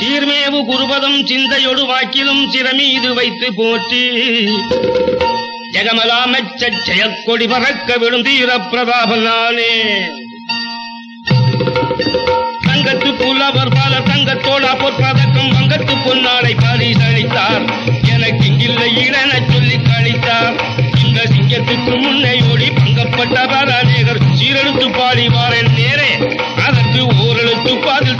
சீர்மேவு குருபதம் சிந்தையொடு வாக்கிலும் சிறமீது வைத்து போற்றி. ஜெகமலாமச்ச ஜெயக்கொடி பறக்க விடும் தீர பிரதாபனானே தங்கத்து புலவர் பல தங்கத்தோடா பொற்பதக்கம் வங்கத்து பொன்னாளை பரிசளித்தார். எனக்கு இங்கில்லை இடன சொல்லி கழித்தார். இந்த சிங்கத்துக்கு முன்னே ஓடி பங்கப்பட்ட பராநேகர் சீரெழுத்து பாடி வாரேன் நேரே. அதற்கு ஓரெழுத்து பாதில்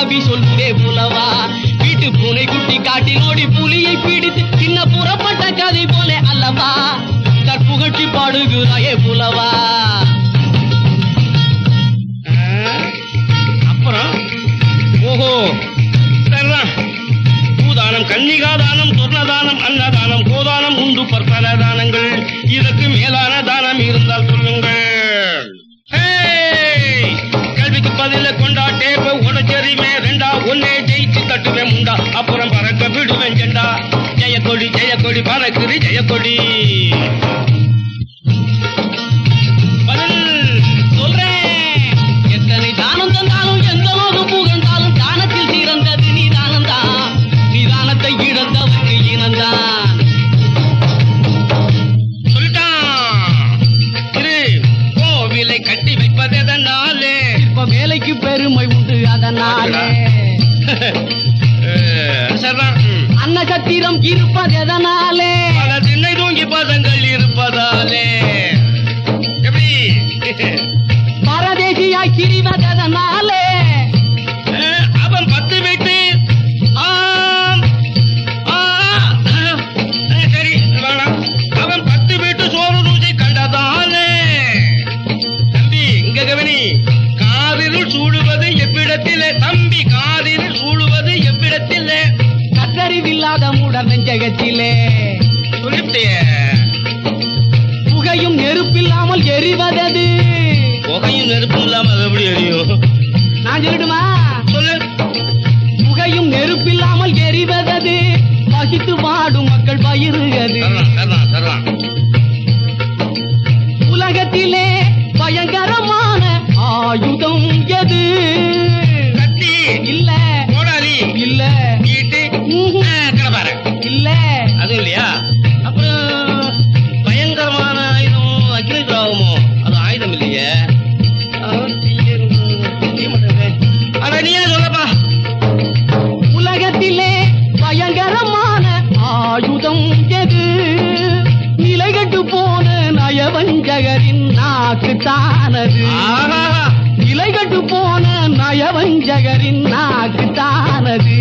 கவி சொல்லுதே புலவா வீட்டு பூனை குட்டி காட்டில் ஓடி புலியை பிடித்து சின்ன புறப்பட்ட கதை போல அல்லவா? கற்புகட்டி பாடுகிறாயே புலவா அப்புறம்? ஓஹோ சரிதான். பூதானம் கன்னிகாதானம் சொர்ணதானம் அன்னதானம் கோதானம் உண்டு பற்பல தானங்கள். இதற்கு மேலான தானம் இருந்தால் தட்டுவேன் முண்டா அப்புறம் பறக்க விடுவேன் ஜெண்டா. ஜெயக்கொடி ஜெயக்கொடி பறக்குது ஜெயக்கொடி. கட்டி வைப்பது இப்ப வேலைக்கு பெருமை உண்டு அதனாலே. அன்னசத்திரம் இருப்பது எதனாலே பல திண்ணை தூங்கி பதங்கள் இருப்பதாலே. சொல்லிவிட்டியே புகையும் நெருப்பில்லாமல் எரிவதது? புகையும் நெருப்பும் இல்லாம அது எப்படி எரியும்? நான் சொல்லட்டுமா? சொல்லு. புகையும் நெருப்பில்லாமல் எரிவதது? பசித்து வாடும் மக்கள் பயிருகது உலகத்திலே பயங்கரமான ஆயுதம் எது? நயவஞ்சகரின் நாக்கு தானது. ஆஹா. நிலைகட்டு போன நயவஞ்சகரின் நாக்கு தானது.